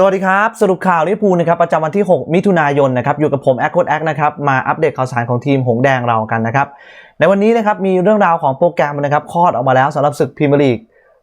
สวัสดีครับ สรุปข่าวลิเวอร์พูลนะครับประจำวันที่ 6 มิถุนายนนะครับอยู่กับผมแอคโคดแอคนะครับมาอัปเดตข่าวสารของทีมหงแดงเรากันนะครับในวันนี้นะครับมีเรื่องราวของโปรแกรมนะครับคลอดออกมาแล้วสำหรับศึกพรีเมียร์ลีก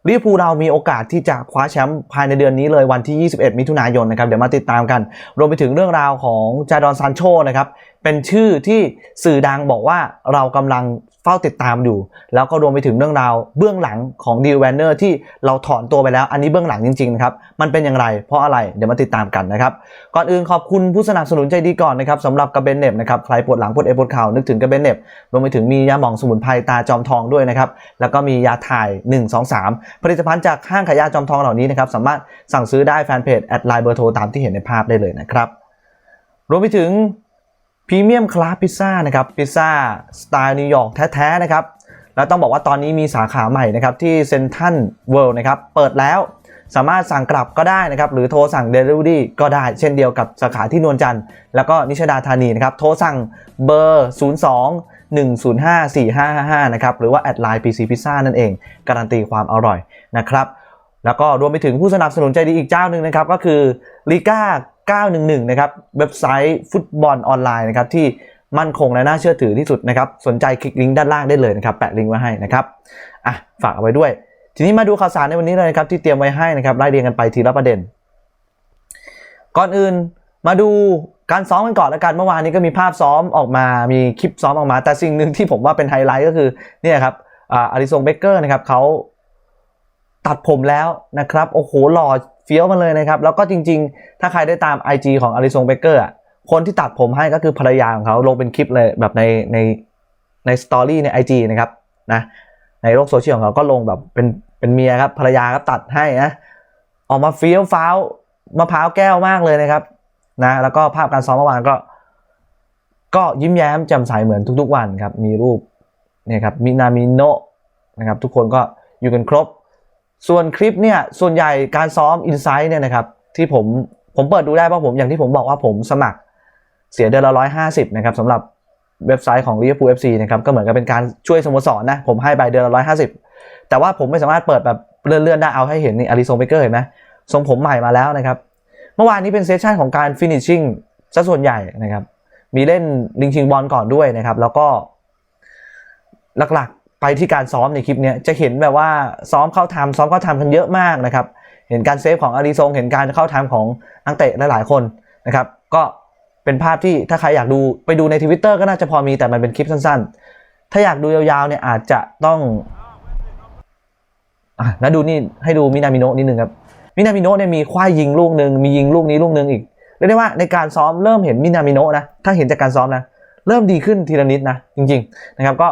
ลิเวอร์พูลเรามีโอกาสที่จะคว้าแชมป์ภายในเดือนนี้เลยวันที่ 21 มิถุนายนนะครับเดี๋ยวมาติดตามกัน รวมไปถึงเรื่องราวของจาดอนซานโชนะครับเป็นชื่อที่สื่อดังบอกว่าเรากำลัง ฝ้าติดตามอยู่ แล้วก็รวมไปถึงเรื่องราวเบื้องหลังของดีลแวนเนอร์ที่เราถอนตัวไปแล้ว อันนี้เบื้องหลังจริงๆนะครับ มันเป็นอย่างไร เพราะอะไร เดี๋ยวมาติดตามกันนะครับ ก่อนอื่นขอบคุณผู้สนับสนุนใจดีก่อนนะครับสำหรับกระเบนเน็บนะครับ ใครปวดหลังปวดเอวปวดเข่านึกถึงกระเบนเน็บรวมไปถึงมียาหมองสมุนไพรตาจอมทองด้วยนะครับ แล้วก็มียาถ่าย 1 2 3 ผลิตภัณฑ์จากห้างขายยาจอมทองเหล่านี้นะครับ สามารถสั่งซื้อได้แฟนเพจแอดไลน์เบอร์โทรตามที่เห็นในภาพได้เลยนะครับ รวมไปถึง พรีเมียมคลาสพิซซ่านะครับพิซซ่าสไตล์นิวยอร์กแท้ๆนะครับแล้วต้องบอกว่าตอนนี้มีสาขาใหม่นะครับที่เซนทันเวิลด์นะครับเปิดแล้วสามารถสั่งกลับก็ได้นะครับหรือโทรสั่ง Delivery ก็ได้เช่นเดียวกับสาขาที่นวลจันทร์แล้วก็นิชดาธานีนะครับโทรสั่งเบอร์ 02 105 4555 นะครับหรือว่าแอดไลน์ PC Pizza นั่นเอง การันตีความอร่อยนะครับแล้วก็รวมไปถึงผู้สนับสนุนใจดีอีกเจ้าหนึ่งนะครับก็คือลิก้า 911 นะครับ เว็บไซต์ฟุตบอลออนไลน์นะครับที่มั่นคงและน่าเชื่อถือที่สุดนะครับ สนใจคลิกลิงก์ด้านล่างได้เลยนะครับ แปะลิงก์ไว้ให้นะครับ อะ ฝากเอาไว้ด้วย ทีนี้มาดูข่าวสารในวันนี้เลยนะครับที่เตรียมไว้ให้นะครับไล่เรียงกันไปทีละประเด็น ก่อนอื่นมาดูการซ้อมกันก่อนล้วกันเมื่อวานนี้ก็มีภาพซ้อมออกมา มีคลิปซ้อมออกมา แต่สิ่งหนึ่งที่ผมว่าเป็นไฮไลท์ก็คือเนี่ยครับอาริซงเบเกอร์นะครับเขา ตัดผมแล้วนะครับโอ้โหหล่อเฟี้ยวมาเลยนะครับ แล้วก็จริงๆ ถ้าใครได้ตาม IG ของอาริซงเบเกอร์คนที่ตัดผมให้ก็คือภรรยาของเขาลงเป็นคลิปเลยแบบในในในสตอรี่ใน IG นะครับนะในโลกโซเชียลของเขาก็ลงแบบเป็นเป็นเมียครับภรรยาก็ตัดให้นะออกมาเฟี้ยวฟ้าวมะพร้าวแก้วมากเลยนะครับนะแล้วก็ภาพการซ้อมเมื่อวานก็ ก็ยิ้มแย้มแจ่มใสเหมือนทุกๆวันครับ มีรูปเนี่ยครับมินามิโนะนะครับ ทุกคนก็อยู่กันครบ ส่วนคลิปเนี่ยส่วนใหญ่การซ้อมอินไซต์เนี่ยนะครับที่ผมผมเปิดดูได้เพราะผมอย่างที่ผมบอกว่าผมสมัครเสียเดือนละร้อยห้าสิบนะครับสำหรับเว็บไซต์ของ Liverpool FC นะครับก็เหมือนกับเป็นการช่วยสโมสรนะผมให้ไปเดือนละร้อยห้าสิบแต่ว่าผมไม่สามารถเปิดแบบเลื่อนๆได้เอาให้เห็นนี่อาริโซเบเกอร์เห็นไหมทรงผมใหม่มาแล้วนะครับเมื่อวานนี้เป็นเซสชันของการฟินิชชิ่งซะส่วนใหญ่นะครับมีเล่นลิงชิงบอลก่อนด้วยนะครับแล้วก็หลักๆ ไปที่การซ้อมในคลิปนี้จะเห็นแบบว่าซ้อมเข้าทำซ้อมเข้าทำกันเยอะมากนะครับ เห็นการเซฟของอาริซงเห็นการเข้าทำของนักเตะหลายๆคนนะครับก็เป็นภาพที่ถ้าใครอยากดูไปดูในทวิตเตอร์ก็น่าจะพอมีแต่มันเป็นคลิปสั้นๆ ถ้าอยากดูยาวๆเนี่ยอาจจะต้องอะแล้วดูนี่ให้ดูมินามิโนะนิดนึงครับมินามิโนะเนี่ยมีควายยิงลูกหนึ่งมียิงลูกนี้ลูกหนึ่งอีกเรียกได้ว่าในการซ้อมเริ่มเห็นมินามิโนะนะถ้าเห็นจากการซ้อมนะเริ่มดีขึ้นทีละนิดนะจริง ๆ นะครับ ก็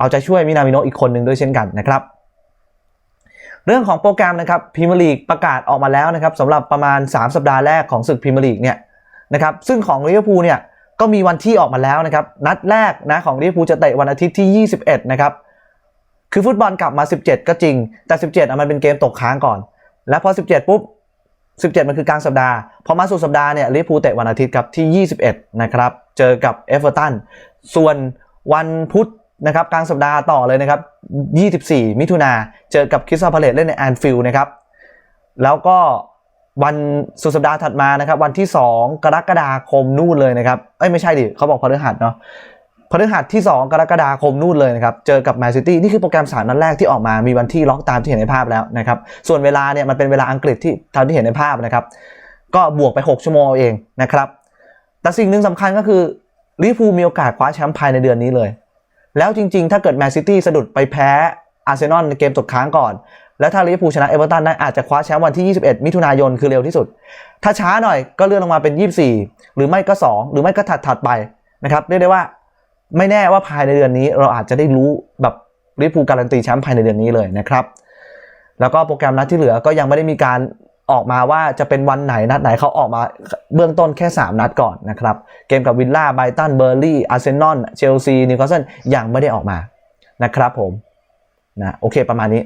เอาใจช่วยมินามิโนอีกคนหนึ่งด้วยเช่นกันนะครับเรื่องของโปรแกรมนะครับพรีเมียร์ลีกประกาศออกมาแล้วนะครับสำหรับประมาณ 3 สัปดาห์แรกของศึกพรีเมียร์ลีกเนี่ยนะครับซึ่งของลิเวอร์พูลเนี่ยก็มีวันที่ออกมาแล้วนะครับนัดแรกนะของลิเวอร์พูลจะเตะวันอาทิตย์ที่ 21 นะครับคือฟุตบอลกลับมา 17 ก็จริง แต่ 17อะมันเป็นเกมตกค้างก่อน แล้วพอ 17 ปุ๊บ 17 มันคือกลางสัปดาห์ พอมาสู่สัปดาห์เนี่ยลิเวอร์พูลเตะวันอาทิตย์ครับที่ 21 นะครับเจอกับเอเวอร์ตันส่วนวันพุธ นะครับกลางสัปดาห์ต่อเลยนะครับ 24 มิถุนาเจอกับคริสตัลพาเลตเล่นในแอนฟิลด์นะครับ แล้วก็วันสุดสัปดาห์ถัดมานะครับ วันที่ 2 กรกฎาคมนู่นเลยนะครับเอ้ยไม่ใช่ดิเขาบอกพฤหัสเนาะพฤหัสที่ 2 กรกฎาคมนู่นเลยนะครับ เจอกับแมนซิตี้นี่คือโปรแกรมสามนัดแรกที่ออกมามีวันที่ล็อกตามที่เห็นในภาพแล้วนะครับ ส่วนเวลาเนี่ยมันเป็นเวลาอังกฤษที่ตามที่เห็นในภาพนะครับ ก็บวกไป 6 ชั่วโมงเองนะครับ แต่สิ่งหนึ่งสำคัญก็คือลิเวอร์พูมีโอกาสคว้าแชมป์ภายในเดือนนี้เลย แล้วจริง ๆ ถ้าเกิดแมนซิตี้สะดุดไปแพ้อาร์เซนอลในเกมตกค้างก่อน แล้วถ้าลิเวอร์พูลชนะเอเวอร์ตันได้อาจจะคว้าแชมป์วันที่ 21 มิถุนายนคือเร็วที่สุด ถ้าช้าหน่อยก็เลื่อนลงมาเป็น 24 หรือไม่ก็ 2 หรือไม่ก็ถัดถัดไปนะครับเรียกได้ว่าไม่แน่ว่าภายในเดือนนี้เราอาจจะได้รู้แบบลิเวอร์พูลการันตีแชมป์ภายในเดือนนี้เลยนะครับแล้วก็โปรแกรมนัดที่เหลือก็ยังไม่ได้มีการ ออกมาว่าจะเป็นวันไหนนัดไหนเขาออกมาเบื้องต้นแค่ 3 นัดก่อนนะครับ เกมกับวิลล่าไบตันเบอร์ลี่อาร์เซนอลเชลซีนิวคาสเซิลยังไม่ได้ออกมานะครับผมนะโอเคประมาณนี้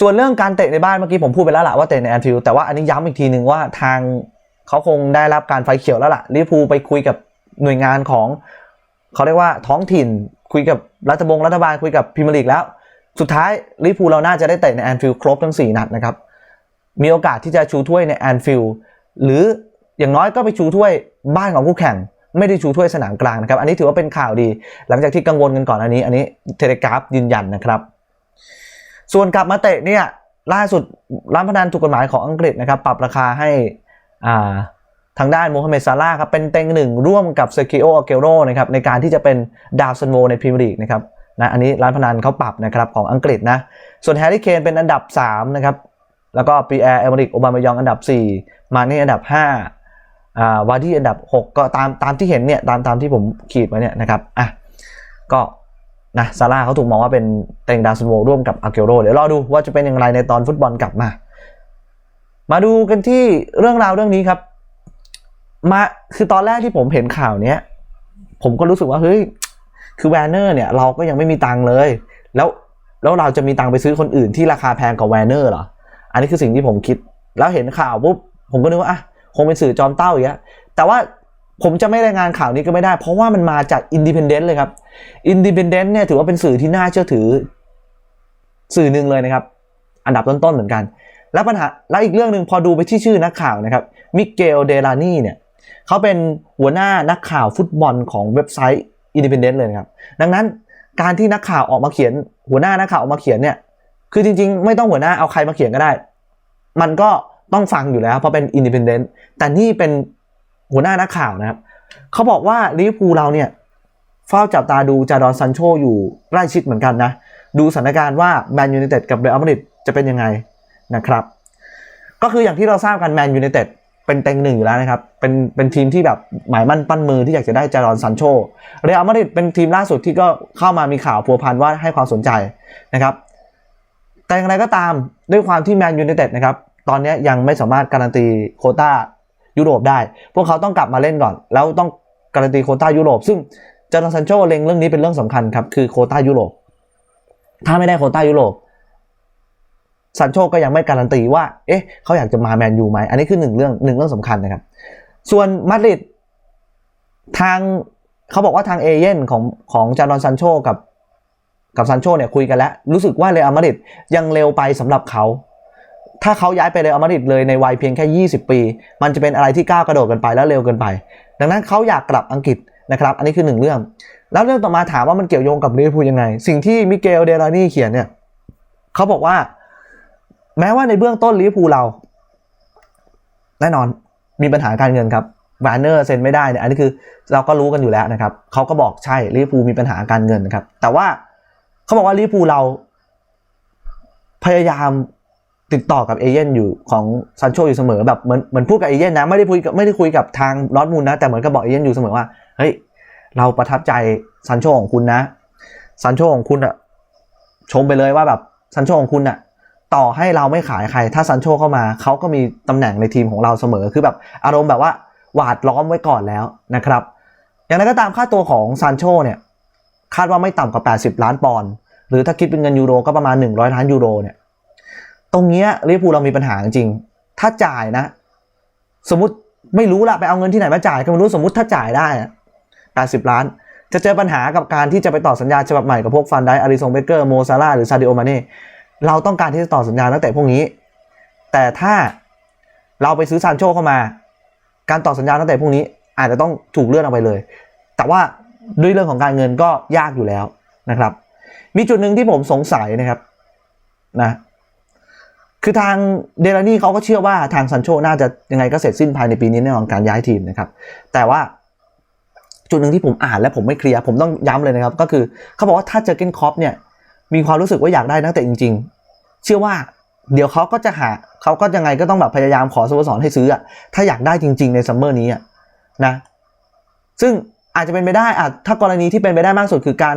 ส่วนเรื่องการเตะในบ้านเมื่อกี้ผมพูดไปแล้วละว่าเตะในแอนฟิลด์แต่ว่าอันนี้ย้ำอีกทีหนึ่งว่าทางเขาคงได้รับการไฟเขียวแล้วล่ะลิเวอร์พูลไปคุยกับหน่วยงานของเขาเรียกว่าท้องถิ่นคุยกับรัฐบงรัฐบาลคุยกับพรีเมียร์ลีกแล้ว สุดท้ายลิเวอร์พูเราน่าจะได้เตะในแอนฟิลด์ครบทั้ง 4 นัดนะครับ มีโอกาสที่จะชูถ้วยในแอนฟิลด์หรืออย่างน้อยก็ไปชูถ้วยบ้านของคู่แข่ง ไม่ได้ชูถ้วยสนามกลางนะครับ อันนี้ถือว่าเป็นข่าวดี หลังจากที่กังวลกันก่อนอันนี้ อันนี้เทเลกราฟยืนยันนะครับ ส่วนกลับมาเตะเนี่ยล่าสุดร้านพนันถูกกฎหมายของอังกฤษนะครับ ปรับราคาให้อ่าทางด้านโมฮัมเหม็ดซาร่าครับเป็นเต็งหนึ่งร่วมกับเซกิโออาเกโรนะครับในการที่จะเป็นดาวซันโวในพรีเมียร์ลีกนะครับ นะอันนี้ร้านพนันเขาปรับนะครับของอังกฤษนะส่วนแฮร์รี่เคนเป็นอันดับ3นะครับแล้วก็ปีแอร์เอเมริกโอบามายองอันดับ 4 มาเน่อันดับ5อ่าวาดี้อันดับ 6 ก็ตามตามที่เห็นเนี่ยตามตามที่ผมขีดมาเนี่ยนะครับอะก็นะซาร่าเขาถูกมองว่าเป็นเต็งดาวซันโวร่วมกับอาเกโรเดี๋ยวรอดูว่าจะเป็นอย่างไรในตอนฟุตบอลกลับมา มาดูกันที่เรื่องราวเรื่องนี้ครับ มาคือตอนแรกที่ผมเห็นข่าวเนี้ย ผมก็รู้สึกว่าเฮ้ย คือแวนเนอร์เนี่ยเราก็ยังไม่มีตังค์เลย แล้วแล้วเราจะมีตังค์ไปซื้อคนอื่นที่ราคาแพงกว่าแวนเนอร์เหรอ อันนี้คือสิ่งที่ผมคิด แล้วเห็นข่าวปุ๊บผมก็นึกว่าอะคงเป็นสื่อจอมเต้าอย่างเงี้ยแต่ว่าผมจะไม่รายงานข่าวนี้ก็ไม่ได้ เพราะว่ามันมาจากอินดิเพนเดนต์เลยครับอินดิเพนเดนต์เนี่ยถือว่าเป็นสื่อที่น่าเชื่อถือ สื่อหนึ่งเลยนะครับ อันดับต้นๆเหมือนกัน แล้วปัญหาแล้วอีกเรื่องหนึ่งพอดูไปที่ชื่อนักข่าวนะครับมิเกลเดลานีเนี่ยเขาเป็นหัวหน้านักข่าวฟุตบอลของเว็บไซต์ Independent เลยครับ ดังนั้นการที่นักข่าวออกมาเขียน หัวหน้านักข่าวออกมาเขียนเนี่ย คือจริง ๆ ไม่ต้องหัวหน้าเอาใครมาเขียนก็ได้ มันก็ต้องฟังอยู่แล้วเพราะเป็น Independent แต่นี่เป็นหัวหน้านักข่าวนะครับเขาบอกว่าลิเวอร์พูลเราเนี่ยเฝ้าจับตาดูจาดอนซันโชอยู่ใกล้ชิดเหมือนกันนะ ดูสถานการณ์ว่าแมนยู i นเต็ดกับเรอัลมาดริดจะเป็นยังไงนะครับ ก็คืออย่างที่เราทราบกันแมนยู i นเต็ด เป็นเต็งหนึ่งอยู่แล้วนะครับ เป็นเป็นทีมที่แบบหมายมั่นปั้นมือที่อยากจะได้จารอนซันโชเรอัลมาดริดเป็นทีมล่าสุดที่ก็เข้ามามีข่าวพัวพันว่าให้ความสนใจนะครับ แต่อย่างไรก็ตามด้วยความที่แมนยู i นเต็ดนะครับ ตอนนี้ยังไม่สามารถการันตีโคต้ายุโรปได้ พวกเขาต้องกลับมาเล่นก่อน แล้วต้องการันตีโคต้ายุโรป ซึ่งจารอนซันโชเล็งเรื่องนี้เป็นเรื่องสำคัญครับ คือโคต้ายุโรป ถ้าไม่ได้โคต้ายุโรป ซันโชก็ยังไม่การันตีว่า เอ๊ะเขาอยากจะมาแมนยูไหม อันนี้คือหนึ่งเรื่องหนึ่งเรื่องสำคัญนะครับ ส่วนมาดริดทางเขาบอกว่าทางเอเย่นของของจารอนซันโชกับกับซันโชเนี่ยคุยกันแล้ว รู้สึกว่าเรอัลมาดริดยังเร็วไปสำหรับเขา ถ้าเขาย้ายไปเรอัลมาดริดเลยในวัยเพียงแค่ 20 ปี มันจะเป็นอะไรที่ก้าวกระโดดกันไปแล้วเร็วเกินไป ดังนั้นเขาอยากกลับอังกฤษนะครับ อันนี้คือหนึ่งเรื่อง แล้วเรื่องต่อมาถามว่ามันเกี่ยวโยงกับลิเวอร์พูลยังไง สิ่งที่มิเกลเดลานี่เขียนเนี่ยเขาบอกว่า แม้ว่าในเบื้องต้นลิเวอร์พูลเรา แน่นอนมีปัญหาการเงินครับวานเนอร์เซ็นไม่ได้เนี่ยอันนี้คือเราก็รู้กันอยู่แล้วนะครับเขาก็บอกใช่ลิเวอร์พูลมีปัญหาการเงินนะครับ แต่ว่าเขาบอกว่าลิเวอร์พูลเรา พยายามติดต่อกับเอเย่นอยู่ของซันโชอยู่เสมอแบบเหมือนเหมือนพูดกับเอเย่นนะไม่ได้คุยไม่ได้คุยกับทางลอตมูลนะ แต่เหมือนกับบอกเอเย่นอยู่เสมอว่าเฮ้ยเราประทับใจซันโชของคุณนะซันโชของคุณอะชมไปเลยว่าแบบซันโชของคุณอะ ต่อให้เราไม่ขายใคร ถ้าซันโชเข้ามาเขาก็มีตำแหน่งในทีมของเราเสมอคือแบบอารมณ์แบบว่าหวาดล้อมไว้ก่อนแล้วนะครับ อย่างไรก็ตามค่าตัวของซันโชเนี่ยคาดว่าไม่ต่ำกว่า 80 ล้านปอนด์หรือถ้าคิดเป็นเงินยูโรก็ประมาณ 100 ล้านยูโรเนี่ยตรงเนี้ยลิเวอร์พูลเรามีปัญหาจริง ถ้าจ่ายนะ สมมติไม่รู้ละไปเอาเงินที่ไหนมาจ่ายก็ไม่รู้สมมติถ้าจ่ายได้ 80 ล้าน จะเจอปัญหากับการที่จะไปต่อสัญญาฉบับใหม่กับพวกฟันได้อาริซงเบเกอร์โมซาร่าหรือซาดิโอมาเน่ เราต้องการที่จะต่อสัญญาตั้งแต่พวกนี้ แต่ถ้าเราไปซื้อซานโชเข้ามา การต่อสัญญาตั้งแต่พวกนี้ อาจจะต้องถูกเลื่อนออกไปเลย แต่ว่าด้วยเรื่องของการเงินก็ยากอยู่แล้วนะครับ มีจุดหนึ่งที่ผมสงสัยนะครับนะคือทางเดลานี่เขาก็เชื่อว่าทางซันโชน่าจะยังไงก็เสร็จสิ้นภายในปีนี้แน่นอนการย้ายทีมนะครับ แต่ว่าจุดหนึ่งที่ผมอ่านและผมไม่เคลียร์ผมต้องย้ำเลยนะครับ ก็คือเขาบอกว่าถ้าเจอเกนคอปเนี่ย มีความรู้สึกว่าอยากได้นักเตะจริง ๆ เชื่อว่าเดี๋ยวเขาก็จะหาเขาก็ยังไงก็ต้องแบบพยายามขอสโมสรให้ซื้ออะถ้าอยากได้จริง ๆ ในซัมเมอร์นี้อะนะ ซึ่งอาจจะเป็นไปได้อะถ้ากรณีที่เป็นไปได้มากสุดคือการ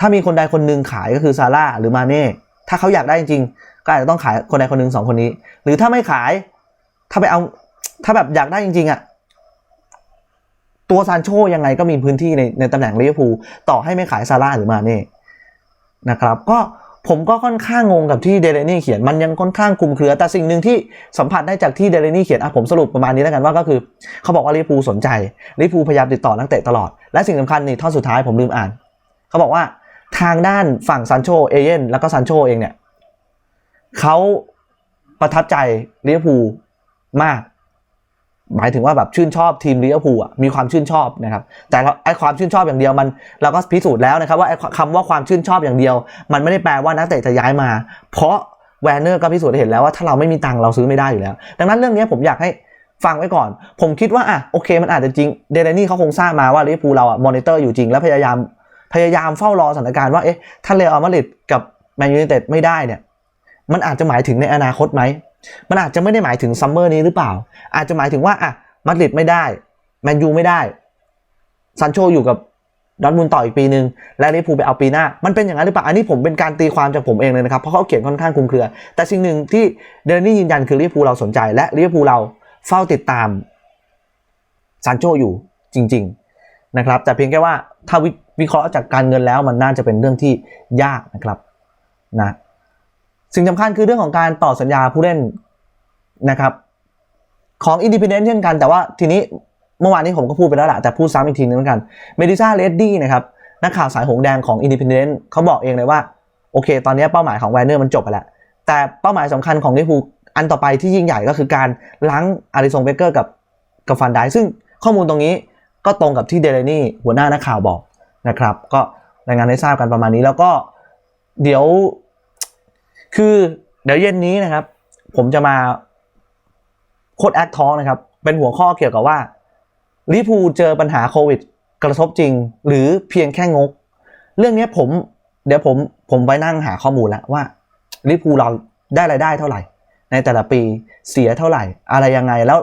ถ้ามีคนใดคนหนึ่งขายก็คือซาร่าหรือมาเน่ถ้าเขาอยากได้จริงๆก็อาจจะต้องขายคนใดคนหนึ่งสองคนนี้ หรือถ้าไม่ขาย ถ้าไปเอา ถ้าแบบอยากได้จริง ๆอะตัวซานโชยังไงก็มีพื้นที่ในในตำแหน่งลิเวอร์พูลต่อให้ไม่ขายซาร่าหรือมาเน่ นะครับก็ผมก็ค่อนข้างงงกับที่เดเรนี่เขียนมันยังค่อนข้างคลุมเครือ แต่สิ่งหนึ่งที่สัมผัสได้จากที่เดเรนี่เขียนอะผมสรุปประมาณนี้แล้วกันว่าก็คือ เขาบอกว่าลิเวอร์พูสนใจลิเวอร์พูพยายามติดต่อนักเตะตลอด และสิ่งสำคัญนี่ท่อนสุดท้ายผมลืมอ่าน เขาบอกว่าทางด้านฝั่งซันโชเอเย่นแล้วก็ซันโชเองเนี่ยเขาประทับใจลิเวอร์พูมาก หมายถึงว่าแบบชื่นชอบทีมลิเวอร์พูลอะมีความชื่นชอบนะครับ แต่เราไอความชื่นชอบอย่างเดียวมันเราก็พิสูจน์แล้วนะครับว่าไอคำว่าความชื่นชอบอย่างเดียว มันไม่ได้แปลว่านักเตะจะย้ายมา เพราะแวนเนอร์ก็พิสูจน์เห็นแล้วว่าถ้าเราไม่มีตังค์เราซื้อไม่ได้อยู่แล้ว ดังนั้นเรื่องนี้ผมอยากให้ฟังไว้ก่อน ผมคิดว่าอะโอเคมันอาจจะจริงเดลนี่เขาคงทราบมาว่าลิเวอร์พูลเราอะมอนิเตอร์อยู่จริงแล้วพยายามพยายามเฝ้ารอสถานการณ์ว่าเอ๊ะถ้าเรอัลมาดริดกับแมนยูไนเต็ดไม่ได้เนี่ยมันอาจจะหมายถึงในอนาคตไหม มันอาจจะไม่ได้หมายถึงซัมเมอร์นี้หรือเปล่า อาจจะหมายถึงว่าอะมาดริดไม่ได้แมนยูไม่ได้ซันโชอยู่กับดอร์ทมุนต่ออีกปีหนึ่งและลิเวอร์พูลไปเอาปีหน้า มันเป็นอย่างนั้นหรือเปล่า อันนี้ผมเป็นการตีความจากผมเองเลยนะครับ เพราะเขาเขียนค่อนข้างคลุมเครือ แต่สิ่งหนึ่งที่เดนนี่ยืนยันคือลิเวอร์พูลเราสนใจ และลิเวอร์พูลเราเฝ้าติดตามซันโชอยู่จริง ๆนะครับ แต่เพียงแค่ว่าถ้าวิเคราะห์จากการเงินแล้วมันน่าจะเป็นเรื่องที่ยากนะครับนะ สิ่งสำคัญคือเรื่องของการต่อสัญญาผู้เล่นนะครับ ของอินดิพเดนต์เช่นกัน แต่ว่าทีนี้เมื่อวานนี้ผมก็พูดไปแล้วแหละแต่พูดซ้ำอีกทีนึงแล้วกันเมดิซ่าเลดดี้นะครับนักข่าวสายหงแดงของอินดิพเดนต์เขาบอกเองเลยว่า โอเค ตอนนี้เป้าหมายของแวนเนอร์มันจบไปแล้ว แต่เป้าหมายสำคัญของลิเวอร์พูลอันต่อไปที่ยิ่งใหญ่ก็คือการล้างอาริซงเบเกอร์กับกับฟันไดซึ่งข้อมูลตรงนี้ก็ตรงกับที่เดลนี่หัวหน้านักข่าวบอกนะครับ ก็รายงานให้ทราบกันประมาณนี้แล้วก็เดี๋ยว คือเดี๋ยวเย็นนี้นะครับ ผมจะมาโคดแอคท้องนะครับ เป็นหัวข้อเกี่ยวกับว่าลิพูเจอปัญหาโควิด กระทบจริง หรือเพียงแค่งก เรื่องนี้ผมเดี๋ยวผมผมไปนั่งหาข้อมูลแล้วว่าลิพูเราได้รายได้เท่าไหร่ ในแต่ละปีเสียเท่าไหร่ อะไรยังไงแล้ว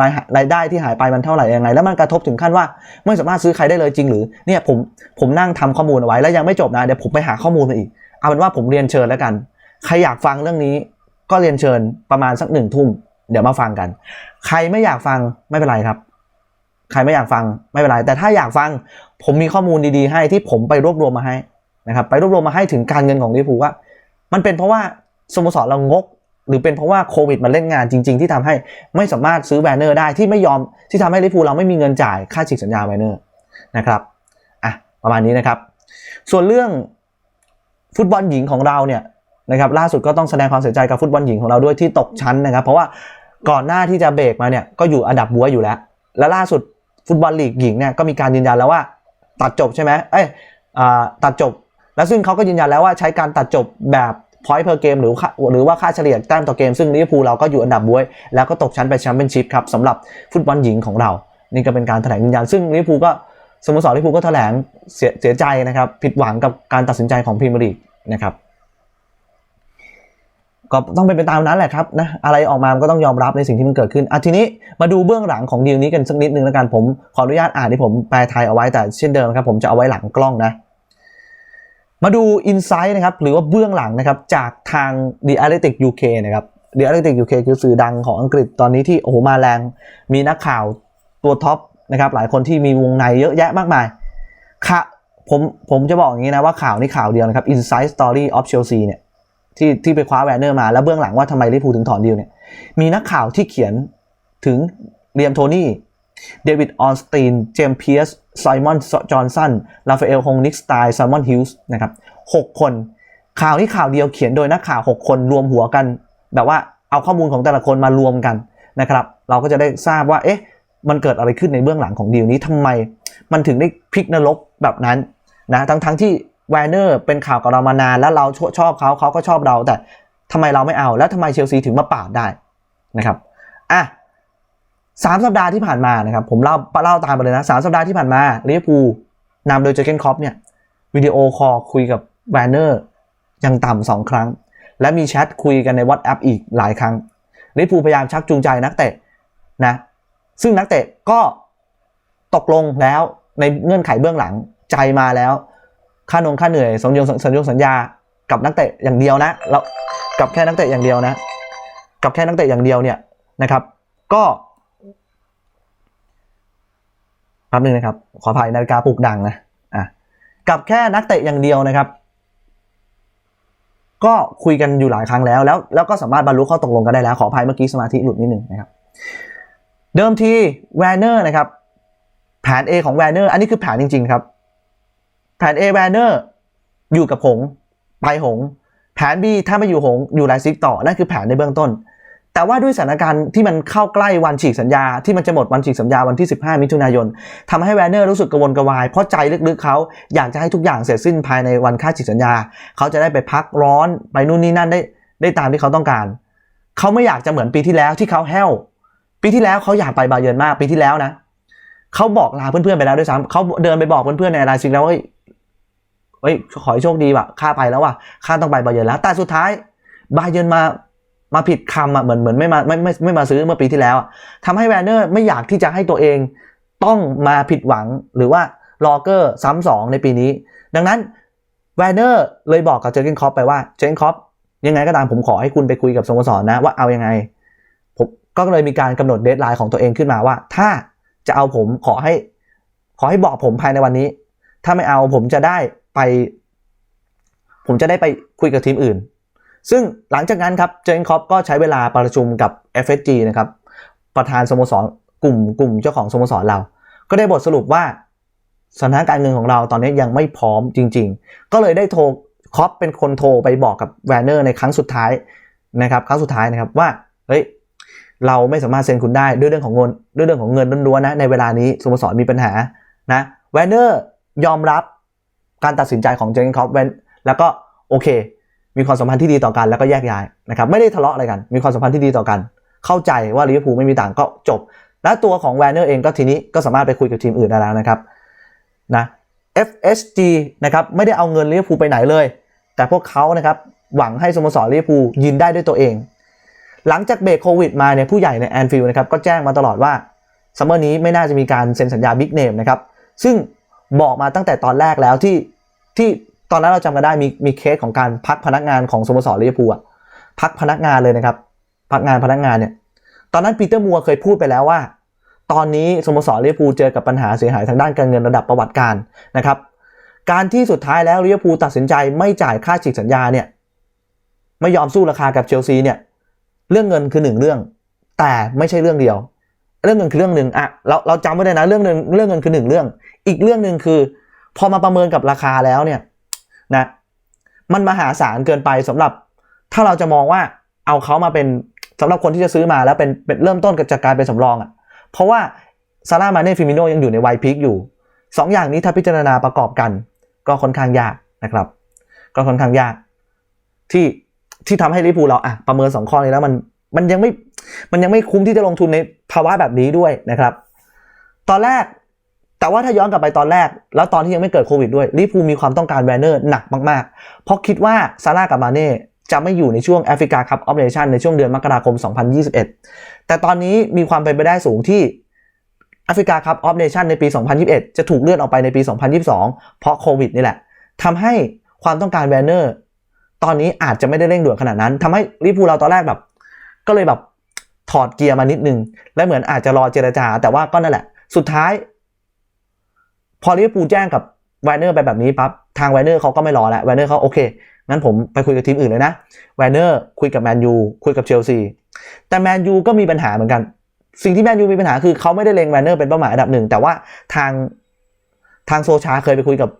รายรายได้ที่หายไปมันเท่าไหร่ยังไง แล้วมันกระทบถึงขั้นว่าไม่สามารถซื้อใครได้เลยจริงหรือเนี่ยผมผมนั่งทำข้อมูลเอาไว้แล้วยังไม่จบนะเดี๋ยวผมไปหาข้อมูลมาอีกเอาเป็นว่าผมเรียนเชิญแล้วกัน ใครอยากฟังเรื่องนี้ก็เรียนเชิญประมาณสักหนึ่งทุ่ม เดี๋ยวมาฟังกัน ใครไม่อยากฟังไม่เป็นไรครับ ใครไม่อยากฟังไม่เป็นไร แต่ถ้าอยากฟังผมมีข้อมูลดีๆ ให้ที่ผมไปรวบรวมมาให้นะครับ ไปรวบรวมมาให้ถึงการเงินของลิเวอร์พูลว่า มันเป็นเพราะว่าสโมสรเรางก หรือเป็นเพราะว่าโควิดมันเล่นงานจริง ๆ ที่ทำให้ไม่สามารถซื้อแบนเนอร์ได้ที่ไม่ยอมที่ทำให้ลิเวอร์พูลเราไม่มีเงินจ่ายค่าฉีกสัญญาแบนเนอร์นะครับอะประมาณนี้นะครับ ส่วนเรื่องฟุตบอลหญิงของเราเนี่ย นะครับล่าสุดก็ต้องแสดงความเสียใจกับฟุตบอลหญิงของเราด้วยที่ตกชั้นนะครับ เพราะว่าก่อนหน้าที่จะเบรกมาเนี่ยก็อยู่อันดับบัวอยู่แล้ว และล่าสุดฟุตบอลลีกหญิงเนี่ยก็มีการยืนยันแล้วว่าตัดจบใช่ไหมเอ้ยตัดจบ แล้วซึ่งเขาก็ยืนยันแล้วว่าใช้การตัดจบแบบ point per game หรือหรือว่าค่าเฉลี่ยแต้มต่อเกม ซึ่งลิเวอร์พูลเราก็อยู่อันดับบวย แล้วก็ตกชั้นไปแชมเปี้ยนชิพครับสำหรับฟุตบอลหญิงของเรา นี่ก็เป็นการแถลงยืนยัน ซึ่งลิเวอร์พูลก็สโมสรลิเวอร์พูลก็แถลงเสียเสียใจนะครับ ผิดหวังกับการตัดสินใจของพรีเมียร์ลีกนะครับ ก็ต้องเป็นไปตามนั้นแหละครับนะอะไรออกมาก็ต้องยอมรับในสิ่งที่มันเกิดขึ้นอะทีนี้มาดูเบื้องหลังของดีลนี้กันสักนิดนึงแล้วกันผมขออนุญาตอ่านที่ผมแปลไทยเอาไว้แต่เช่นเดิมครับผมจะเอาไว้หลังกล้องนะ มาดูอินไซต์นะครับหรือว่าเบื้องหลังนะครับจากทาง The Athletic UK นะครับ The Athletic UK คือสื่อดังของอังกฤษตอนนี้ที่โอ้โหมาแรง มีนักข่าวตัวท็อปนะครับหลายคนที่มีวงในเยอะแยะมากมายค่ะผมผมจะบอกอย่างนี้นะว่าข่าวนี้ข่าวเดียวนะครับ Inside Story of Chelsea เนี่ย ที่ที่ไปคว้าแวนเนอร์มาแล้วเบื้องหลังว่าทำไมลิเวอร์พูลถึงถอนดีลเนี่ยมีนักข่าวที่เขียนถึงเรียมโทนี่เดวิดออนสตีน เจมส์เพียสไซมอนจอห์นสันราฟาเอลฮงนิกสไตล์ไซมอนฮิลส์นะครับหกคน ข่าวนี้ข่าวเดียวเขียนโดยนักข่าว 6 คนรวมหัวกัน แบบว่าเอาข้อมูลของแต่ละคนมารวมกันนะครับ เราก็จะได้ทราบว่าเอ๊ะมันเกิดอะไรขึ้นในเบื้องหลังของดีลนี้ทำไม มันถึงได้พลิกนรกแบบนั้นนะทั้งทั้งที่ แวนเนอร์เป็นข่าวกับเรามานานแล้วเราชอบเขาเขาก็ชอบเรา แต่ทำไมเราไม่เอา แล้วทำไมเชลซีถึงมาปาดได้นะครับอะสามสัปดาห์ที่ผ่านมานะครับผมเล่าเล่าตามไปเลยนะสามสัปดาห์ที่ผ่านมาลิเวอร์พูลนำโดยเจอเกนคอปเนี่ยวิดีโอคอลคุยกับแวนเนอร์ยังต่ำสองครั้ง และมีแชทคุยกันใน WhatsApp อีกหลายครั้งลิเวอร์พูลพยายามชักจูงใจนักเตะนะซึ่งนักเตะก็ตกลงแล้วในเงื่อนไขเบื้องหลังใจมาแล้ว ค่านงค่าเหนื่อยสัญญงสัญญงสัญญากับนักเตะอย่างเดียวนะแล้วกับแค่นักเตะอย่างเดียวนะ กับแค่นักเตะอย่างเดียวเนี่ยนะครับ ก็แป๊บนึงนะครับ ขออภัยนาฬิกาปลุกดังนะอะกับแค่นักเตะอย่างเดียวนะครับ ก็คุยกันอยู่หลายครั้งแล้วแล้ว แล้วก็สามารถบรรลุข้อตกลงกันได้แล้ว ขออภัยเมื่อกี้สมาธิหลุดนิดหนึ่งนะครับ เดิมทีแวนเนอร์นะครับ แผน A ของแวนเนอร์อันนี้คือแผนจริง ๆ ครับ แผน A แวนเนอร์อยู่กับหงไปหง แผน B ถ้าไม่อยู่หงอยู่ไลซิกต่อ นั่นคือแผนในเบื้องต้น แต่ว่าด้วยสถานการณ์ที่มันเข้าใกล้วันฉีกสัญญาที่มันจะหมดวันฉีกสัญญาวันที่ 15 มิถุนายนทำให้แวนเนอร์รู้สึกกระวนกระวาย เพราะใจลึกๆเขาอยากจะให้ทุกอย่างเสร็จสิ้นภายในวันค่าฉีกสัญญา เขาจะได้ไปพักร้อนไปนู่นนี่นั่นได้ได้ตามที่เขาต้องการ เขาไม่อยากจะเหมือนปีที่แล้วที่เขาแห้วปีที่แล้วเขาอยากไปบาเยิร์นมากปีที่แล้วนะเขาบอกลาเพื่อนๆไปแล้วด้วยซ้ำเขาเดินไปบอกเพื่อนๆในไลน์ซิงแล้วว่า เฮ้ยขอให้โชคดีว่ะข้าไปแล้วว่ะข้าต้องไปบาเยิร์นแล้วแต่สุดท้ายบาเยิร์นมามาผิดคำอะเหมือนเหมือนไม่มาไม่ไม่ไม่มาซื้อเมื่อปีที่แล้วอะทำให้แวนเนอร์ไม่อยากที่จะให้ตัวเองต้องมาผิดหวังหรือว่าลอเกอร์ซ้ำสองในปีนี้ ดังนั้นแวนเนอร์เลยบอกกับเจอร์เกนคอปไปว่าเจอร์เกนคอปยังไงก็ตามผมขอให้คุณไปคุยกับสโมสรนะว่าเอายังไงผมก็เลยมีการกำหนดเดทไลน์ของตัวเองขึ้นมาว่า ถ้าจะเอาผมขอให้ ขอให้บอกผมภายในวันนี้ ถ้าไม่เอาผมจะได้ ไป ผมจะได้ไปคุยกับทีมอื่น ซึ่งหลังจากนั้นครับเจนคอปก็ใช้เวลาประชุมกับ FSG นะครับประธานสโมสรกลุ่มกลุ่มเจ้าของสโมสรเรา ก็ได้บทสรุปว่าสถานการณ์เงินของเราตอนนี้ยังไม่พร้อมจริง ๆ ก็เลยได้โทรคอปเป็นคนโทรไปบอกกับแวนเนอร์ในครั้งสุดท้ายนะครับ ครั้งสุดท้ายนะครับว่าเฮ้ยเราไม่สามารถเซ็นคุณได้ด้วยเรื่องของเงินด้วยเรื่องของเงินล้วนๆนะในเวลานี้สโมสรมีปัญหานะแวนเนอร์ยอมรับ การตัดสินใจของเจนคอปแล้วก็โอเค มีความสัมพันธ์ที่ดีต่อกันแล้วก็แยกย้ายนะครับไม่ได้ทะเลาะอะไรกัน มีความสัมพันธ์ที่ดีต่อกัน เข้าใจว่าลิเวอร์พูลไม่มีต่างก็จบ และตัวของแวนเนอร์เองก็ทีนี้ก็สามารถไปคุยกับทีมอื่นได้แล้วนะครับนะ FSG นะครับไม่ได้เอาเงินลิเวอร์พูลไปไหนเลย แต่พวกเขานะครับหวังให้สโมสรลิเวอร์พูลยืนได้ด้วยตัวเอง หลังจากเบรกโควิดมาเนี่ยผู้ใหญ่ในแอนฟิลด์นะครับก็แจ้งมาตลอดว่าซัมเมอร์นี้ไม่น่าจะมีการเซ็นสัญญาบิ๊กเนมนะครับซึ่ง บอกมาตั้งแต่ตอนแรกแล้วที่ที่ตอนนั้นเราจำกันได้มีมีเคสของการพักพนักงานของสโมสรลิเวอร์พูลอะพักพนักงานเลยนะครับ พักงานพนักงานเนี่ย ตอนนั้นปีเตอร์มัวเคยพูดไปแล้วว่า ตอนนี้สโมสรลิเวอร์พูลเจอกับปัญหาเสียหายทางด้านการเงินระดับประวัติการนะครับ การที่สุดท้ายแล้วลิเวอร์พูลตัดสินใจไม่จ่ายค่าฉีกสัญญาเนี่ยไม่ยอมสู้ราคากับเชลซีเนี่ยเรื่องเงินคือหนึ่งเรื่อง แต่ไม่ใช่เรื่องเดียว เรื่องเงินคือเรื่องหนึ่งอะเราเราจำไว้เลยนะเรื่องหนึ่งเรื่องเงินคือหนึ่งเรื่อง อีกเรื่องหนึ่งคือ พอมาประเมินกับราคาแล้วเนี่ยนะมันมหาศาลเกินไปสำหรับ ถ้าเราจะมองว่าเอาเขามาเป็นสำหรับคนที่จะซื้อมาแล้วเป็นเป็นเริ่มต้นจากการเป็นสำรองอะ่ะเพราะว่าซาร่ามาเน่ฟิมิโนยังอยู่ในวัยพีคอยู่สองอย่างนี้ถ้าพิจารณาประกอบกัน ก็ค่อนข้างยากนะครับ ก็ค่อนข้างยาก ที่ที่ทำให้ลิเวอร์พูลเราอะประเมินสองข้อนี้แล้วมันมันยังไม่ มันยังไม่คุ้มที่จะลงทุนในภาวะแบบนี้ด้วยนะครับ ตอนแรกแต่ว่าถ้าย้อนกลับไปตอนแรก แล้วตอนที่ยังไม่เกิดโควิดด้วยลิเวอร์พูมีความต้องการแวนเนอร์หนักมากๆ เพราะคิดว่าซาร่ากับมาเน่จะไม่อยู่ในช่วงแอฟริกาคัพออฟเนชั่นในช่วงเดือนมกราคม 2021 แต่ตอนนี้มีความเป็นไปได้สูงที่แอฟริกาคัพออฟเนชั่นในปี 2021 จะถูกเลื่อนออกไปในปี 2022 เพราะโควิดนี่แหละทำให้ความต้องการแวนเนอร์ตอนนี้อาจจะไม่ได้เร่งด่วนขนาดนั้นทำให้ลิเวอร์พูเราตอนแรกแบบ ก็เลยแบบ ถอดเกียร์มานิดนึง และเหมือนอาจจะรอเจรจา แต่ว่าก็นั่นแหละ สุดท้าย พอลิเวอร์พูลแจ้งกับแวเนอร์ไปแบบนี้ปั๊บทางแวเนอร์เขาก็ไม่รอแล้วแวเนอร์เขาโอเคงั้นผมไปคุยกับทีมอื่นเลยนะแวเนอร์คุยกับแมนยูคุยกับเชลซีแต่แมนยูก็มีปัญหาเหมือนกัน สิ่งที่แมนยูมีปัญหาคือเขาไม่ได้เล็งแวเนอร์เป็นเป้าหมายอันดับหนึ่งแต่ว่าทางทางโซชาเคยไปคุยกับ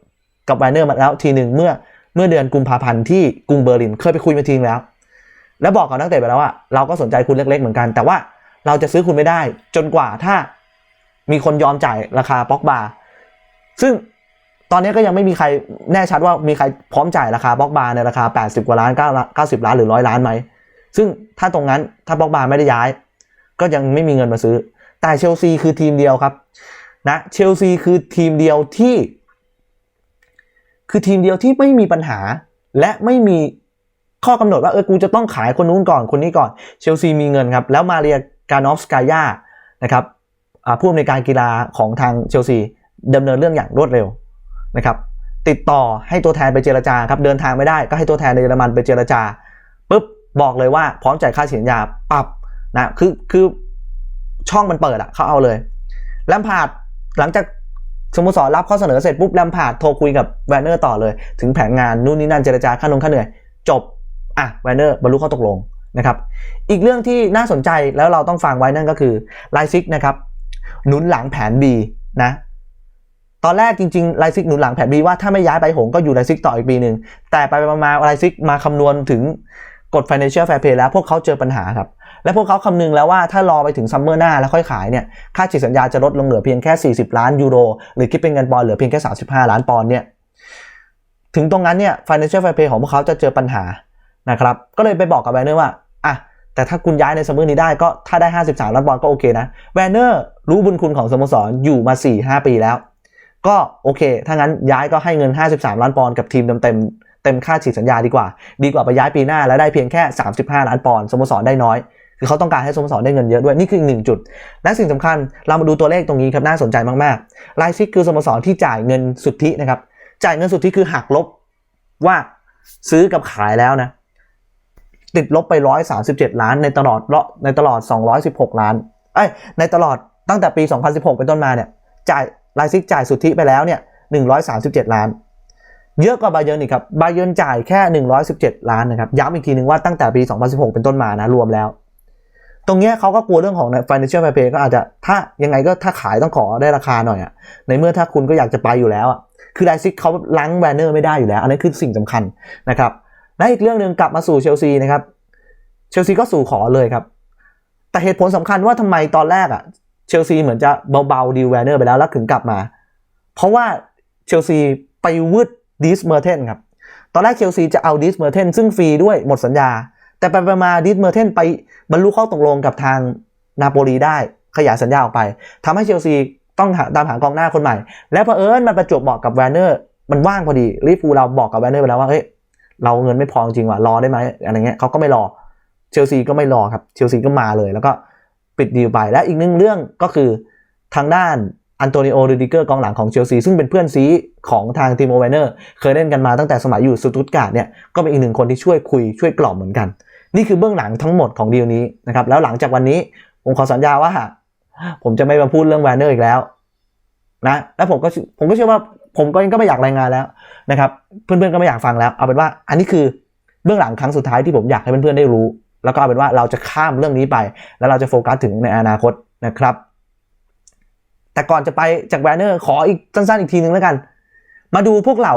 กับแวเนอร์มาแล้วทีหนึ่งเมื่อเมื่อเดือนกุมภาพันธ์ที่กรุงเบอร์ลินเคยไปคุยมาทีนึงแล้ว แล้วบอกกับนักเตะไปแล้วว่าเราก็สนใจคุณเล็ก ๆ เหมือนกัน แต่ว่าเราจะซื้อคุณไม่ได้ จนกว่าถ้ามีคนยอมจ่ายราคาป็อกบาซึ่งตอนนี้ก็ยังไม่มีใครแน่ชัดว่ามีใครพร้อมจ่ายราคาบ็อกบาในราคา 80 กว่าล้าน 90 ล้านหรือ 100 ล้านไหม ซึ่งถ้าตรงนั้นถ้าบ็อกบาไม่ได้ย้าย ก็ยังไม่มีเงินมาซื้อ แต่เชลซีคือทีมเดียวครับนะเชลซีคือทีมเดียวที่ คือทีมเดียวที่ไม่มีปัญหาและไม่มี ข้อกำหนดว่าเออกูจะต้องขายคนนู้นก่อนคนนี้ก่อนเชลซีมีเงินครับ แล้วมาเรียการอฟสกายานะครับผู้อำนวยการกีฬาของทางเชลซีดำเนินเรื่องอย่างรวดเร็วนะครับ ติดต่อให้ตัวแทนไปเจรจาครับเดินทางไม่ได้ก็ให้ตัวแทนในเยอรมันไปเจรจาปุ๊บบอกเลยว่าพร้อมจ่ายค่าสียญาปรับนะคือคือช่องมันเปิดอะเขาเอาเลยแลมพาร์ดหลังจากสโมสรรับข้อเสนอเสร็จปุ๊บแลมพาร์ดโทรคุยกับแวนเนอร์ต่อเลย ถึงแผนงานนู่นนี่นั่นเจรจาค่านงค่าเหนื่อย จบ อะแวนเนอร์บรรลุข้อตกลงนะครับ อีกเรื่องที่น่าสนใจแล้วเราต้องฟังไว้นั่นก็คือไลซิกนะครับหนุนหลังแผน B นะตอนแรกจริงๆไลซิกหนุนหลังแผน B ว่าถ้าไม่ย้ายไปหงก็อยู่ไลซิกต่ออีกปีหนึ่งแต่ไปมาไลซิกมาคำนวณถึงกฎ financial fair play แล้วพวกเขาเจอปัญหาครับและพวกเขาคำนึงแล้วว่าถ้ารอไปถึงซัมเมอร์หน้าแล้วค่อยขายเนี่ยค่าฉีกสัญญาจะลดลงเหลือเพียงแค่ 40 ล้านยูโร หรือคิดเป็นเงินปอนเหลือเพียงแค่ 35 ล้านปอนเนี่ยถึงตรงนั้นเนี่ย financial fair play ของพวกเขาจะเจอปัญหา นะครับ ก็เลยไปบอกกับแวนเนอร์ว่าอะแต่ถ้าคุณย้ายในซัมเมอร์นี้ได้ก็ถ้าได้ 53 ล้านปอนด์ก็โอเคนะแวนเนอร์รู้บุญคุณของสโมสรอยู่มา 4-5 ปีแล้ว ก็โอเค ถ้างั้นย้ายก็ให้เงิน 53 ล้านปอนด์กับทีมเต็มเต็มๆเต็มค่าฉีกสัญญาดีกว่า ดีกว่าไปย้ายปีหน้าแล้วได้เพียงแค่ 35 ล้านปอนด์สโมสรได้น้อยคือเขาต้องการให้สโมสรได้เงินเยอะด้วย นี่คืออีกหนึ่งจุด และสิ่งสำคัญเรามาดูตัวเลขตรงนี้ครับน่าสนใจมากๆไลซิกคือสโมสรที่จ่ายเงินสุทธินะครับจ่ายเงินสุทธิคือหักลบว่าซื้อกับขายแล้วนะ ติดลบไป 137 ล้านในตลอดในตลอด 216 ล้านเอ้ยในตลอดตั้งแต่ปี 2016 เป็นต้นมาเนี่ยจ่ายไลซิกจ่ายสุทธิไปแล้วเนี่ย 137 ล้าน เยอะกว่าบาเยิร์นอีกครับบาเยิร์นจ่ายแค่ 117 ล้านนะครับย้ำอีกทีนึงว่าตั้งแต่ปี 2016 เป็นต้นมานะรวมแล้ว ตรงเนี้ยเขาก็กลัวเรื่องของ financial fair play ก็อาจจะถ้ายังไงก็ถ้าขายต้องขอได้ราคาหน่อยอะในเมื่อถ้าคุณก็อยากจะไปอยู่แล้วอะคือไลซิกเขาล้างแวนเนอร์ไม่ได้อยู่แล้ว อันนี้คือสิ่งสำคัญนะครับ และอีกเรื่องหนึ่งกลับมาสู่เชลซีนะครับ เชลซีก็สู่ขอเลยครับ แต่เหตุผลสำคัญว่าทำไมตอนแรกอะเชลซีเหมือนจะเบาๆดีลแวนเนอร์ไปแล้วแล้วถึงกลับมา เพราะว่าเชลซีไปวืดดิสเมอร์เทนครับตอนแรกเชลซีจะเอาดิสเมอร์เทนซึ่งฟรีด้วยหมดสัญญา แต่ไปไปมาดิสเมอร์เทนไปบรรลุข้อตกลงกับทางนาโปลีได้ขยายสัญญาออกไปทำให้เชลซีต้องตามหากองหน้าคนใหม่ และเผอิญมันประจวบเหมาะกับแวนเนอร์มันว่างพอดีลิฟูเราบอกกับแวนเนอร์ไปแล้วว่าเฮ้ย เราเงินไม่พอจริงว่ะรอได้ไหมอะไรเงี้ยเขาก็ไม่รอเชลซีก็ไม่รอครับเชลซีก็มาเลย แล้วก็ปิดดีลไปและอีกหนึ่งเรื่องก็คือทางด้านอันโตนิโอรูดิเกอร์กองหลังของเชลซีซึ่งเป็นเพื่อนซีของทางทีมโอเวเนอร์เคยเล่นกันมาตั้งแต่สมัยอยู่สตุตการ์ดเนี่ยก็เป็นอีกหนึ่งคนที่ช่วยคุยช่วยกล่อมเหมือนกัน นี่คือเบื้องหลังทั้งหมดของดีลนี้นะครับแล้วหลังจากวันนี้ผมขอสัญญาว่าผมจะไม่มาพูดเรื่องแวนเนอร์อีกแล้วนะแล้วผมก็ผมก็เชื่อว่า ผมก็ยังก็ไม่อยากรายงานแล้วนะครับเพื่อนๆก็ไม่อยากฟังแล้วเอาเป็นว่าอันนี้คือเบื้องหลังครั้งสุดท้ายที่ผมอยากให้เพื่อนๆได้รู้ แล้วก็เอาเป็นว่าเราจะข้ามเรื่องนี้ไป แล้วเราจะโฟกัสถึงในอนาคตนะครับ แต่ก่อนจะไปจากแวนเนอร์ขออีกสั้นๆอีกทีนึงแล้วกัน มาดูพวกเรา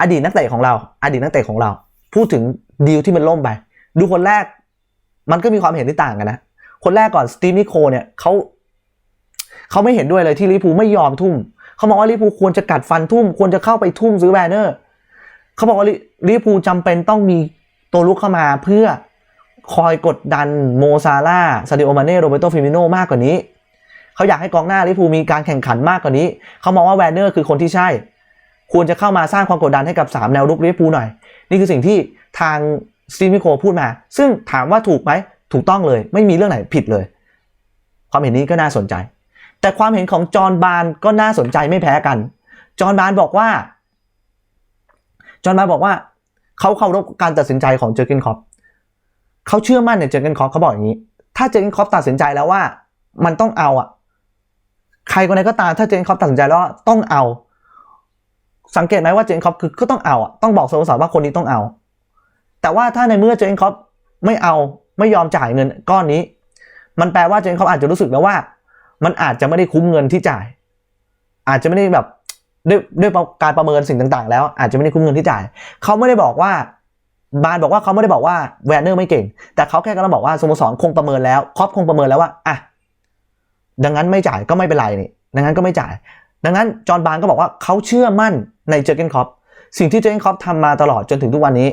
อดีตนักเตะของเราอดีตนักเตะของเรา พูดถึงดีลที่มันล่มไป ดูคนแรก มันก็มีความเห็นที่ต่างกันนะ คนแรกก่อนสตีฟนิโคเนี่ยเขาเขาไม่เห็นด้วยเลยที่ลิปูไม่ยอมทุ่ม เขามองว่าลิปูควรจะกัดฟันทุ่ม ควรจะเข้าไปทุ่มซื้อแวนเนอร์เขาบอกว่าลิปูลจำเป็นต้องมีตัวลุกเข้ามาเพื่อคอยกดดันโมซาร่าซาดิโอมาเน่โรเบโตฟิมิโนมากกว่านี้เขาอยากให้กองหน้าลิปูมีการแข่งขันมากกว่านี้ เขามองว่าแวนเนอร์คือคนที่ใช่ ควรจะเข้ามาสร้างความกดดันให้กับ 3 แนวรุกลิปูหน่อย นี่คือสิ่งที่ทางสตีฟนิโคพูดมา ซึ่งถามว่าถูกไหม ถูกต้องเลย ไม่มีเรื่องไหนผิดเลย ความเห็นนี้ก็น่าสนใจ แต่ความเห็นของจอห์นบานก็น่าสนใจไม่แพ้กัน จอห์นบานบอกว่า จอห์นบานบอกว่า เขาเคารพการตัดสินใจของเจอร์เกนคอปเขาเชื่อมั่นในเจอร์เกนคอปเขาบอกอย่างนี้ ถ้าเจอร์เกนคอปตัดสินใจแล้วว่า มันต้องเอาอะใครคนไหนก็ตามถ้าเจอร์เกนคอปตัดสินใจแล้วต้องเอา สังเกตไหมว่าเจอร์เกนคอปคือก็ต้องเอาอะต้องบอกสโมสรว่าคนนี้ต้องเอา แต่ว่าถ้าในเมื่อเจอร์เกนคอปไม่เอาไม่ยอมจ่ายเงินก้อนนี้ มันแปลว่าเจอร์กินเขาอาจจะรู้สึกแล้วว่า มันอาจจะไม่ได้คุ้มเงินที่จ่าย อาจจะไม่ได้แบบด้วยด้วยการประเมินสิ่งต่าง ๆ แล้ว อาจจะไม่ได้คุ้มเงินที่จ่ายเขาไม่ได้บอกว่าบานบอกว่าเขาไม่ได้บอกว่าแวนเนอร์ไม่เก่ง แต่เขาแค่กำลังบอกว่าสโมสรคงประเมินแล้วครอปคงประเมินแล้วว่าอะดังนั้นไม่จ่ายก็ไม่เป็นไรนี่ดังนั้นก็ไม่จ่าย ดังนั้นจอห์นบานก็บอกว่าเขาเชื่อมั่นในเจอร์เกนคอปสิ่งที่เจอร์เกนคอปทำมาตลอดจนถึงทุกวันนี้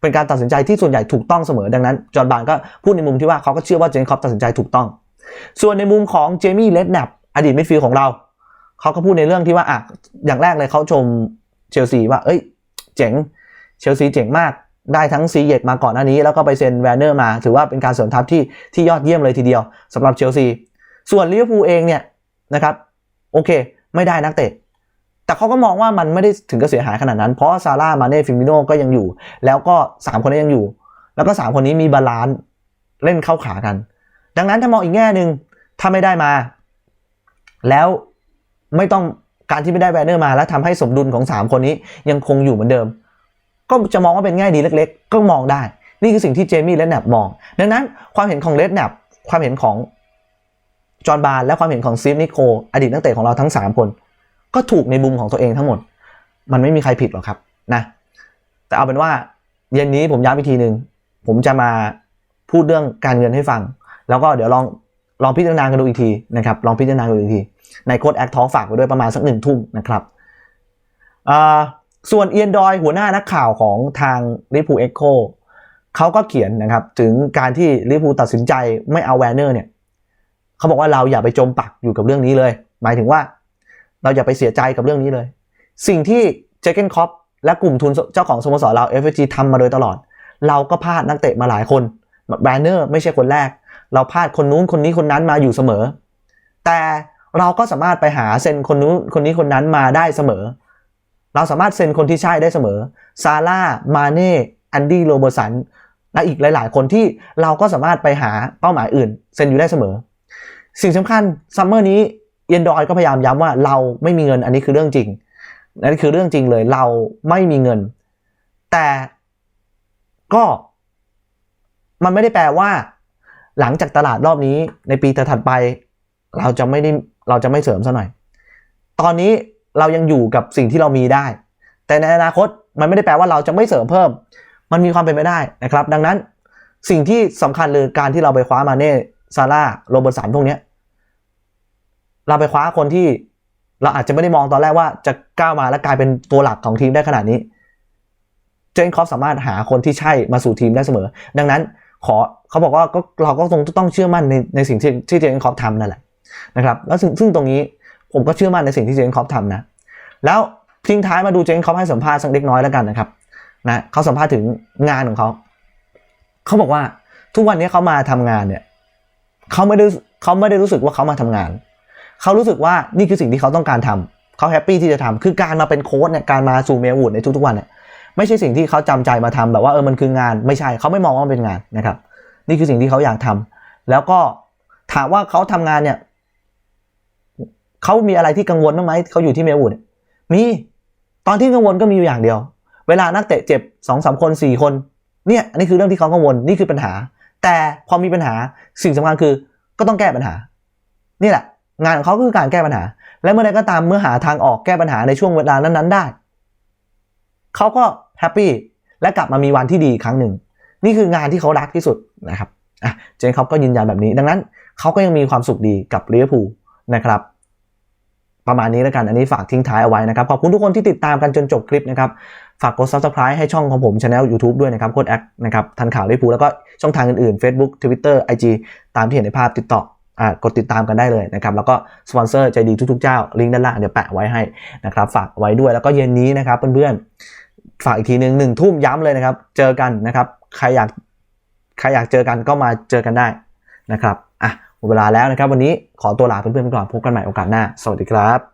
เป็นการตัดสินใจที่ส่วนใหญ่ถูกต้องเสมอ ดังนั้นจอห์นบานก็พูดในมุมที่ว่าเขาก็เชื่อว่าเจนคอปตัดสินใจถูกต้อง ส่วนในมุมของเจมี่เลดแนปอดีตมิดฟิลด์ของเราเขาก็พูดในเรื่องที่ว่าอะอย่างแรกเลยเขาชมเชลซีว่า เอ้ย เจ๋งเชลซีเจ๋งมากได้ทั้งซีเยตมาก่อนหน้านี้ แล้วก็ไปเซ็นแวนเนอร์มา ถือว่าเป็นการเสริมทัพที่ที่ยอดเยี่ยมเลยทีเดียวสำหรับเชลซี ส่วนลิเวอร์พูลเองเนี่ยนะครับโอเค ไม่ได้นักเตะ แต่เขาก็มองว่ามันไม่ได้ถึงกับเสียหายขนาดนั้น เพราะซาร่ามาเน่ฟิมิโนก็ยังอยู่ แล้วก็ 3 คนนี้ยังอยู่ แล้วก็ 3 คนนี้มีบาลานซ์เล่นเข้าขากัน ดังนั้นถ้ามองอีกแง่หนึ่งถ้าไม่ได้มา แล้วไม่ต้องการที่ไม่ได้แวนเนอร์มา แล้วทำให้สมดุลของ 3 คนนี้ยังคงอยู่เหมือนเดิม ก็จะมองว่าเป็นแง่ดีเล็ก ๆ ก็มองได้ นี่คือสิ่งที่เจมี่และแนบมอง ดังนั้นความเห็นของเลดแนบความเห็นของจอห์นบาร์และความเห็นของซีฟนิโคอดีตนักเตะของเราทั้ง 3 คน ก็ถูกในมุมของตัวเองทั้งหมด มันไม่มีใครผิดหรอกครับนะแต่เอาเป็นว่าเย็นนี้ผมย้ำอีกทีหนึ่งผมจะมาพูดเรื่องการเงินให้ฟัง แล้วก็เดี๋ยวลองลองพิจารณากันดูอีกทีนะครับ ลองพิจารณากันดูอีกที ในโค้ดแอคท้องฝากไว้ด้วยประมาณสักหนึ่งทุ่มนะครับส่วนเอียนดอยหัวหน้านักข่าวของทางลิปูเอ็กโคเขาก็เขียนนะครับ ถึงการที่ลิปูตัดสินใจไม่เอาแวนเนอร์เนี่ยเขาบอกว่าเราอย่าไปจมปักอยู่กับเรื่องนี้เลย หมายถึงว่า เราอย่าไปเสียใจกับเรื่องนี้เลย สิ่งที่เจเกนคอปและกลุ่มทุนเจ้าของสโมสรเรา FG ทำมาโดยตลอด เราก็พลาดนักเตะมาหลายคนแบรนเนอร์ไม่ใช่คนแรก เราพลาดคนนู้นคนนี้คนนั้นมาอยู่เสมอ แต่เราก็สามารถไปหาเซ็นคนนู้นคนนี้คนนั้นมาได้เสมอ เราสามารถเซ็นคนที่ใช่ได้เสมอซาร่ามาเน่แอนดี้โรเบอร์สันและอีกหลาย ๆ คนที่เราก็สามารถไปหาเป้าหมายอื่น เซ็นอยู่ได้เสมอ สิ่งสำคัญซัมเมอร์นี้เยนดอยก็พยายามย้ำว่าเราไม่มีเงินอันนี้คือเรื่องจริงนั่นคือเรื่องจริงเลยเราไม่มีเงิน แต่ก็มันไม่ได้แปลว่า หลังจากตลาดรอบนี้ในปีถัดไป เราจะไม่ได้เราจะไม่เสริมซะหน่อย ตอนนี้เรายังอยู่กับสิ่งที่เรามีได้ แต่ในอนาคตมันไม่ได้แปลว่าเราจะไม่เสริมเพิ่ม มันมีความเป็นไปได้นะครับ ดังนั้นสิ่งที่สำคัญเลยการที่เราไปคว้ามาเน่ซาร่าโรเบิร์ตสันพวกนี้เราไปคว้าคนที่เราอาจจะไม่ได้มองตอนแรกว่าจะก้าวมาและกลายเป็นตัวหลักของทีมได้ขนาดนี้ เจนคอฟสามารถหาคนที่ใช่มาสู่ทีมได้เสมอ ดังนั้น ขอเขาบอกว่าก็เราก็ต้องต้องเชื่อมั่นในในสิ่งที่ที่เจนคอฟทำนั่นแหละนะครับแล้วซึ่งซึ่งตรงนี้ผมก็เชื่อมั่นในสิ่งที่เจนคอฟทำนะ แล้วทิ้งท้ายมาดูเจนคอฟให้สัมภาษณ์สักเล็กน้อยแล้วกันนะครับนะเขาสัมภาษณ์ถึงงานของเขาเขาบอกว่าทุกวันนี้เขามาทำงานเนี่ยเขาไม่ได้เขาไม่ได้รู้สึกว่าเขามาทำงานเขารู้สึกว่านี่คือสิ่งที่เขาต้องการทำเขาแฮปปี้ที่จะทำคือการมาเป็นโค้ชเนี่ยการมาสู่เมลวูดในทุกๆวันเนี่ย ไม่ใช่สิ่งที่เขาจำใจมาทำแบบว่าเออมันคืองานไม่ใช่เขาไม่มองว่ามันเป็นงานนะครับ นี่คือสิ่งที่เขาอยากทำแล้วก็ถามว่าเขาทำงานเนี่ยเขามีอะไรที่กังวลบ้างไหมเขาอยู่ที่เมลวูดมีตอนที่กังวลก็มีอยู่อย่างเดียว เวลานักเตะเจ็บสองสามคนสี่คนเนี่ยอันนี้คือเรื่องที่เขากังวลนี่คือปัญหา แต่พอมีปัญหาสิ่งสำคัญคือก็ต้องแก้ปัญหา นี่แหละ งานของเขาคือการแก้ปัญหา และเมื่อใดก็ตามเมื่อหาทางออกแก้ปัญหาในช่วงเวลานั้นๆได้เขาก็ แฮปปี้และกลับมามีวันที่ดีครั้งหนึ่ง นี่คืองานที่เขารักที่สุดนะครับอะเจนเขาก็ยืนยันแบบนี้ ดังนั้นเขาก็ยังมีความสุขดีกับลิเวอร์พูลนะครับ ประมาณนี้แล้วกัน อันนี้ฝากทิ้งท้ายเอาไว้นะครับ ขอบคุณทุกคนที่ติดตามกันจนจบคลิปนะครับ ฝากกด subscribe ให้ช่องของผมช anel YouTube ด้วยนะครับโค้ดแอคนะครับทันข่าวลิเวอร์พูลแล้วก็ช่องทางอื่นๆ Facebook Twitter IG ตามที่เห็นในภาพติดต่ออ่ากดติดตามกันได้เลยนะครับ แล้วก็สปอนเซอร์ใจดีทุกๆเจ้าลิงก์ด้านล่างเดี๋ยวแปะไว้ให้นะครับฝากไว้ด้วยแล้วก็เย็นนี้นะครับเพื่อนๆ ฝากอีกทีหนึ่งหนึ่งทุ่มย้ำเลยนะครับ เจอกันนะครับ ใครอยากใครอยากเจอกันก็มาเจอกันได้นะครับอะหมดเวลาแล้วนะครับ วันนี้ขอตัวลาเพื่อนๆไปก่อนพบกันใหม่โอกาสหน้า สวัสดีครับ